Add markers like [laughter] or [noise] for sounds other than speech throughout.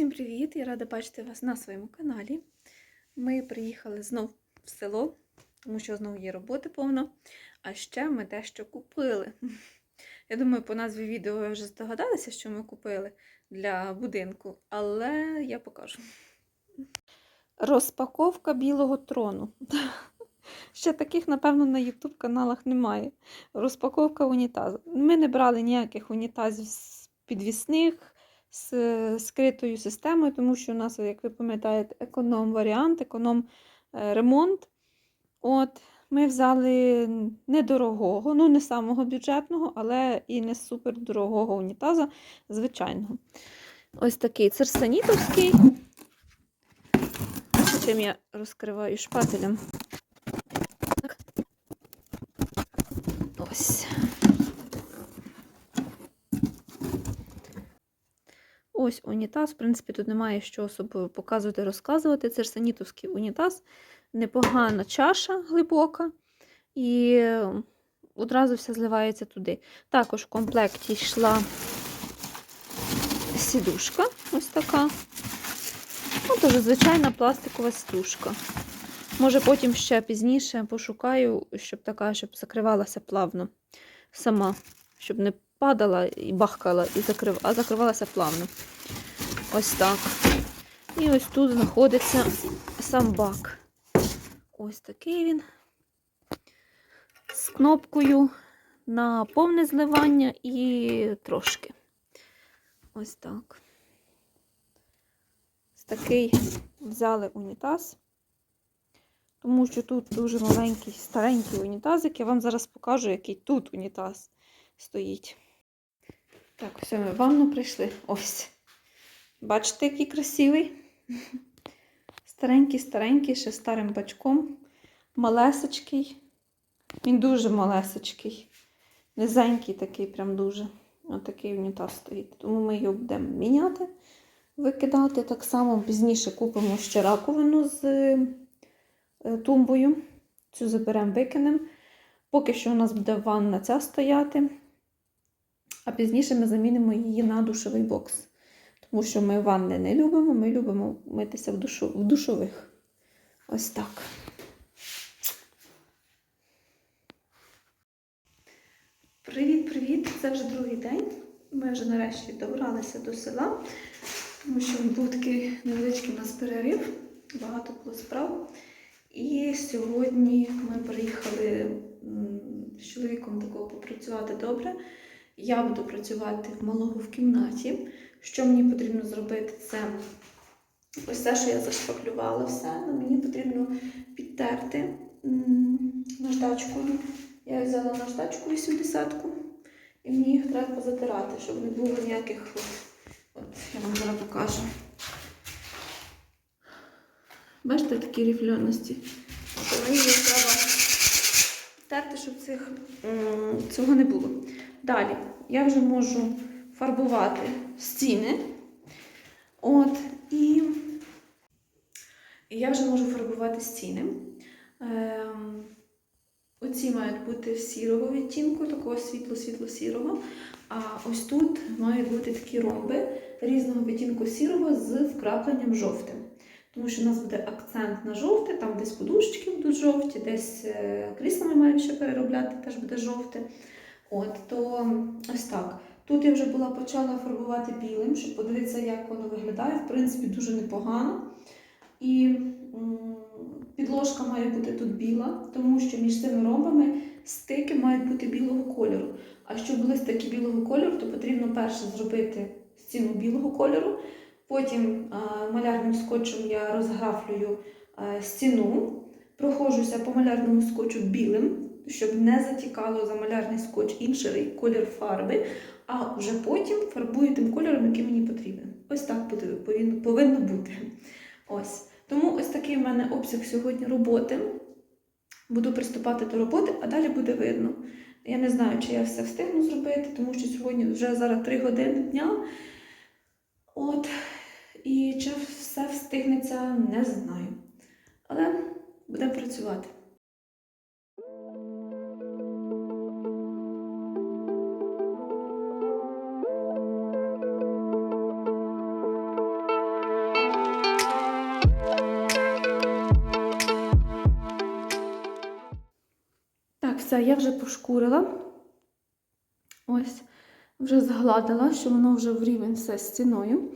Усім привіт! Я рада бачити вас на своєму каналі. Ми приїхали знов в село, тому що знову є роботи повно. А ще ми дещо купили. [laughs] Я думаю, по назві відео ви вже здогадалися, що ми купили для будинку, але я покажу. Розпаковка білого трону. [laughs] Ще таких, напевно, на YouTube каналах немає. Розпаковка унітазу. Ми не брали ніяких унітазів з підвісних з скритою системою, тому що у нас, як ви пам'ятаєте, економ-варіант, економ-ремонт. От, Ми взяли недорогого, ну не самого бюджетного, але і не супердорогого унітаза, звичайного. Ось такий церсанітовський. Чим я розкриваю шпателем. Ось унітаз. В принципі, тут немає що особливо показувати, розказувати. Це ж санітовський унітаз, непогана чаша глибока. І одразу все зливається туди. Також в комплекті йшла сідушка, ось така. Ну, дуже звичайна пластикова сідушка. Може, потім ще пізніше пошукаю, щоб така, щоб закривалася плавно сама, щоб не падала і бахкала, і закрив... а закривалася плавно. Ось так. І ось тут знаходиться сам бак. Ось такий він. З кнопкою на повне зливання і трошки. Ось так. Ось такий взяли унітаз. Тому що тут дуже маленький, старенький унітазик. Я вам зараз покажу, який тут унітаз стоїть. Так, все, ми в ванну прийшли. Ось. Бачите, який красивий? Старенький-старенький, ще старим бачком. Малесечкий. Він дуже малесечкий. Низенький такий, прям дуже. Отакий унітаз стоїть. Тому ми його будемо міняти, викидати. Так само пізніше купимо ще раковину з е, тумбою. Цю заберемо, викинемо. Поки що у нас буде ванна ця стояти. А пізніше ми замінимо її на душовий бокс. Тому що ми ванни не любимо, ми любимо митися в, душу, в душових. Ось так. Привіт-привіт! Це вже другий день. Ми вже нарешті добралися до села, тому що був такий невеличкий у нас перерив, багато було справ. І сьогодні ми приїхали з чоловіком такого попрацювати добре. Я буду працювати в малого в кімнаті. Що мені потрібно зробити, це ось те, що я зашпаклювала все. але Мені потрібно підтерти наждачкою. Я взяла наждачку 80-ку і мені їх треба позатирати, щоб не було ніяких. От, я вам зараз покажу. Бачите, такі рифльоності. Мені їх треба терти, щоб цих, цього не було. Далі я вже можу фарбувати стіни. От, і, я вже можу фарбувати стіни. Ем, Оці мають бути сірого відтінку, такого світло-світло-сірого. А ось тут мають бути такі ромби різного відтінку сірого з вкрапленням жовтим. Тому що у нас буде акцент на жовте, там десь подушечки будуть жовті, десь крісло ми маємо ще переробляти, теж буде жовте. От, то ось так. Тут я вже була почала фарбувати білим, щоб подивитися, як воно виглядає. В принципі, дуже непогано. І підложка має бути тут біла, тому що між цими ромбами стики мають бути білого кольору. А щоб були стики білого кольору, то потрібно перше зробити стіну білого кольору. Потім малярним скотчем я розграфлюю стіну, проходжуся по малярному скотчу білим, щоб не затікало за малярний скотч інший колір фарби, а вже потім фарбую тим кольором, який мені потрібен. Ось так повинно бути. Ось. Тому ось такий в мене обсяг сьогодні роботи. Буду приступати до роботи, а далі буде видно. Я не знаю, чи я все встигну зробити, тому що сьогодні вже зараз 3 години дня. От. І чи все встигнеться, не знаю. Але будемо працювати. Я вже пошкурила. Ось, вже згладила, що воно вже в рівень все з стіною.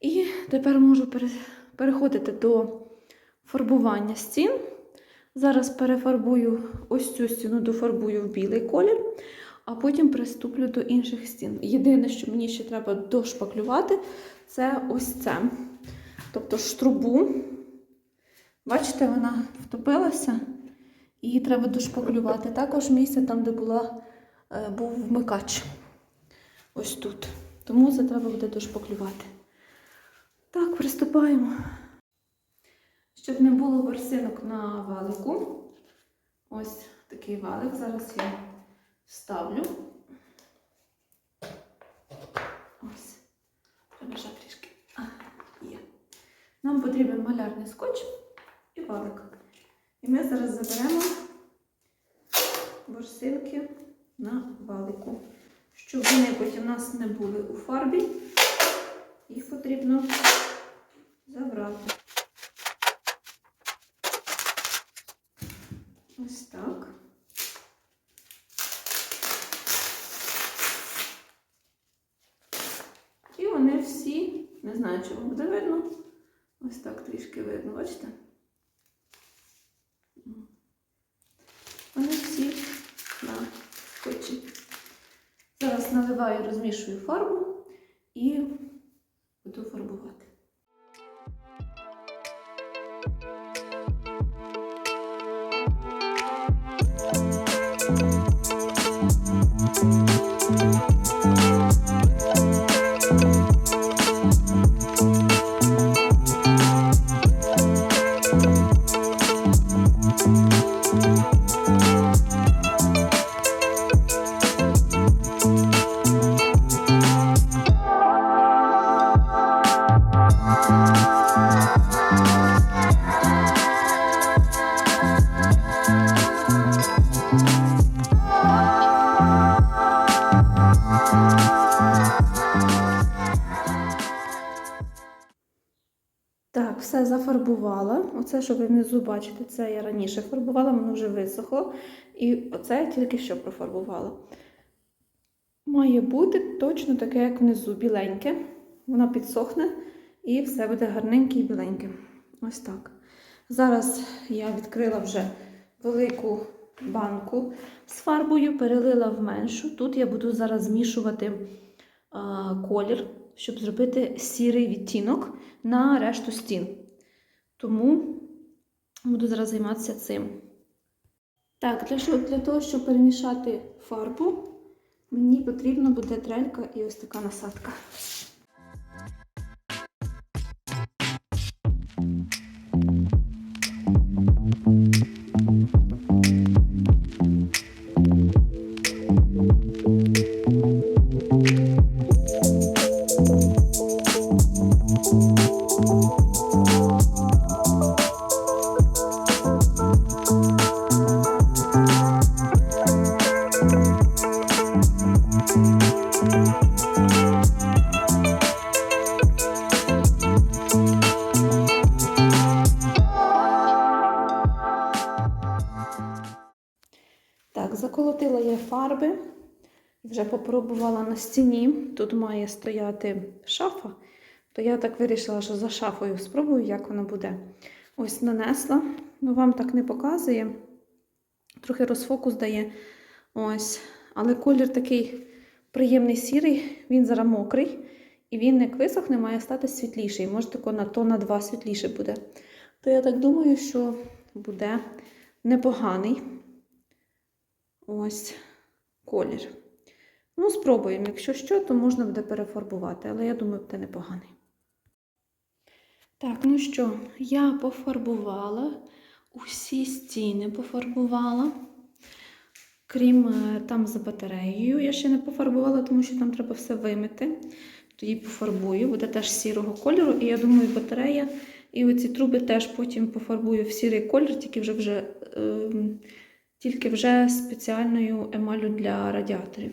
І тепер можу переходити до фарбування стін. Зараз перефарбую ось цю стіну, дофарбую в білий колір, а потім приступлю до інших стін. Єдине, що мені ще треба дошпаклювати, це ось це. Тобто штрубу. Бачите, вона втопилася, її треба дошпаклювати. Також місце там, де була, е, був вмикач. Ось тут. Тому це треба буде дошпаклювати. Так, приступаємо. Щоб не було ворсинок на валику. Ось такий валик. Зараз я ставлю. Ось. Треба трішки. А, є. Нам потрібен малярний скотч і валик. Ми зараз заберемо ворсинки на валику. Щоб вони потім у нас не були у фарбі, їх потрібно забрати. Ось так. І вони всі, не знаю, чи вам буде видно, ось так трішки видно, бачите? Вони всі на скотчі. Зараз розмішую фарбу і Оце, що ви внизу бачите, це я раніше фарбувала, воно вже висохло. І оце я тільки що профарбувала. Має бути точно таке, як внизу, біленьке. Воно підсохне і все буде гарненьке і біленьке. Ось так. Зараз я відкрила вже велику банку з фарбою, перелила в меншу. Тут я буду зараз змішувати а, колір, щоб зробити сірий відтінок на решту стін. Тому буду зараз займатися цим. Так, для, для того, щоб перемішати фарбу, мені потрібна буде трелька і ось така насадка. Заколотила я фарби. Вже попробувала на стіні. Тут має стояти шафа. То я так вирішила, що за шафою спробую, як воно буде. Ось нанесла. Ну, вам так не показує. Трохи розфокус дає. Ось. Але колір такий приємний сірий, він зараз мокрий. І він, як висохне, має стати світліший. Може, тако на то на два світліше буде. То я так думаю, що буде непоганий. Ось колір. Ну, спробуємо. Якщо що, то можна буде перефарбувати, але я думаю, буде непоганий. Так, ну що, я пофарбувала, усі стіни пофарбувала. Крім е, там за батареєю, я ще не пофарбувала, тому що там треба все вимити. Тоді пофарбую, буде теж сірого кольору. І я думаю, батарея і оці труби теж потім пофарбую в сірий колір, тільки вже вже. Е, тільки вже спеціальною емалю для радіаторів.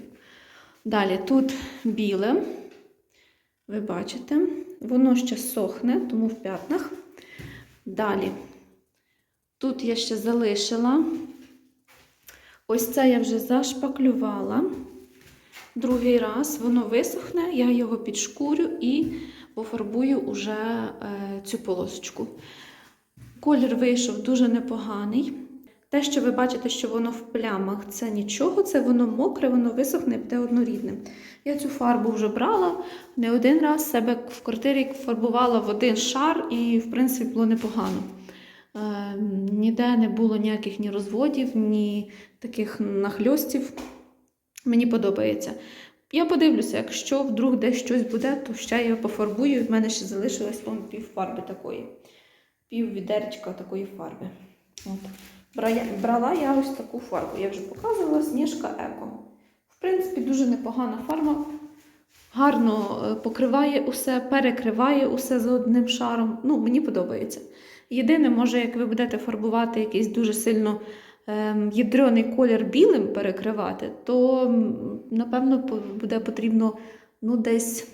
Далі тут біле, ви бачите, воно ще сохне, тому в п'ятнах. Далі, тут я ще залишила Ось це я вже зашпаклювала. Другий раз воно висохне, я його підшкурю і пофарбую уже е, цю полосочку. Колір вийшов дуже непоганий. Те, що ви бачите, що воно в плямах, це нічого, це воно мокре, воно висохне буде однорідним. Я цю фарбу вже брала не один раз себе в квартирі фарбувала в один шар, і, в принципі, було непогано. Е, ніде не було ніяких ні розводів, ні таких нахльостів. Мені подобається. Я подивлюся, якщо вдруг десь щось буде, то ще я пофарбую. В мене ще залишилось пів фарби такої, пів відеречка такої фарби. От. Брала я ось таку фарбу. Я вже показувала Сніжка Еко. В принципі, дуже непогана фарба. Гарно е, покриває усе, перекриває усе за одним шаром. Ну, мені подобається. Єдине, може, як ви будете фарбувати якийсь дуже сильно ем, ядрений колір білим перекривати, то, напевно, буде потрібно ну, десь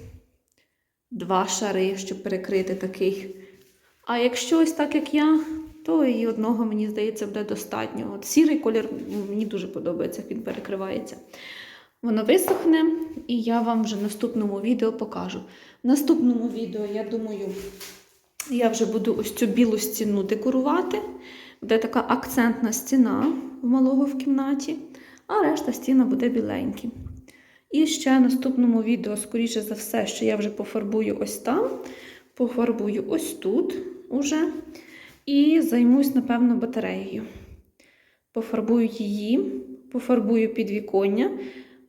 два шари, щоб перекрити такий. А якщо ось так, як я, то і одного, мені здається, буде достатньо. От сірий колір мені дуже подобається, як він перекривається. Воно висохне, і я вам вже в наступному відео покажу. В наступному відео, я думаю, я вже буду ось цю білу стіну декорувати. Буде така акцентна стіна в малого в кімнаті, а решта стіна буде біленькі. І ще в наступному відео, скоріше за все, що я вже пофарбую ось там, пофарбую ось тут уже. І займусь, напевно, батареєю. Пофарбую її, пофарбую підвіконня.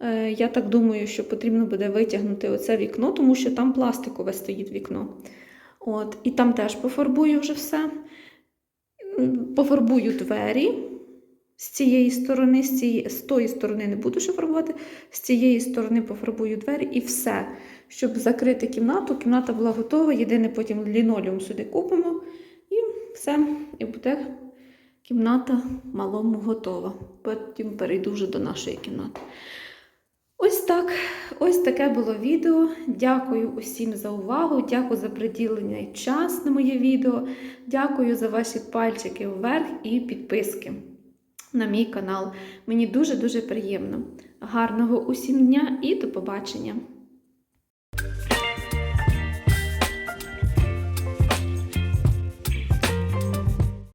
Е, Я так думаю, що потрібно буде витягнути оце вікно, тому що там пластикове стоїть вікно. От, і там теж пофарбую вже все. Пофарбую двері з цієї сторони, з, цієї, з тої сторони не буду ще фарбувати, з цієї сторони пофарбую двері і все. Щоб закрити кімнату, кімната була готова. Єдине потім лінолеум сюди купимо, все. І буде кімната малому готова. Потім перейду вже до нашої кімнати. Ось так, ось таке було відео. Дякую усім за увагу, дякую за приділений час на моє відео. Дякую за ваші пальчики вверх і підписки на мій канал. Мені дуже-дуже приємно. Гарного усім дня і до побачення!